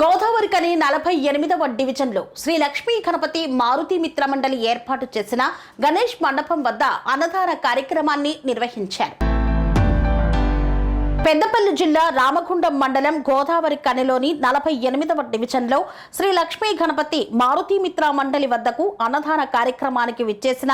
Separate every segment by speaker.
Speaker 1: గోదావరి కని నలభై ఎనిమిదవ డివిజన్లో శ్రీ లక్ష్మీ గణపతి మారుతి మిత్ర మండలి ఏర్పాటు చేసిన గణేష్ మండపం వద్ద అన్నదాన కార్యక్రమాన్ని నిర్వహించారు. పెద్దపల్లి జిల్లా రామగుండం మండలం గోదావరి కనిలోని నలభై ఎనిమిదవ డివిజన్లో శ్రీ లక్ష్మీ గణపతి మారుతి మిత్ర మండలి వద్దకు అన్నదాన కార్యక్రమానికి విచ్చేసిన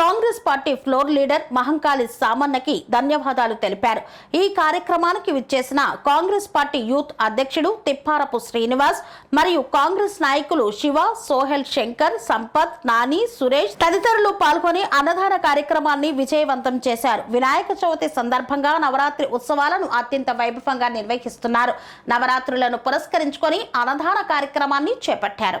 Speaker 1: Congress party floor leader Mahankali సామన్నకి ధన్యవాదాలు తెలిపారు. ఈ కార్యక్రమానికి విచ్చేసిన కాంగ్రెస్ పార్టీ యూత్ అధ్యక్షుడు తిప్పారపు శ్రీనివాస్ మరియు కాంగ్రెస్ నాయకులు శివ సోహెల్ శంకర్ సంపత్ నాని సురేష్ తదితరులు పాల్గొని అన్నదాన కార్యక్రమాన్ని విజయవంతం చేశారు. వినాయక చవితి సందర్భంగా నవరాత్రి ఉత్సవాలను అత్యంత వైభవంగా నిర్వహిస్తున్నారు. నవరాత్రులను పురస్కరించుకొని అన్నదాన కార్యక్రమాన్ని చేపట్టారు.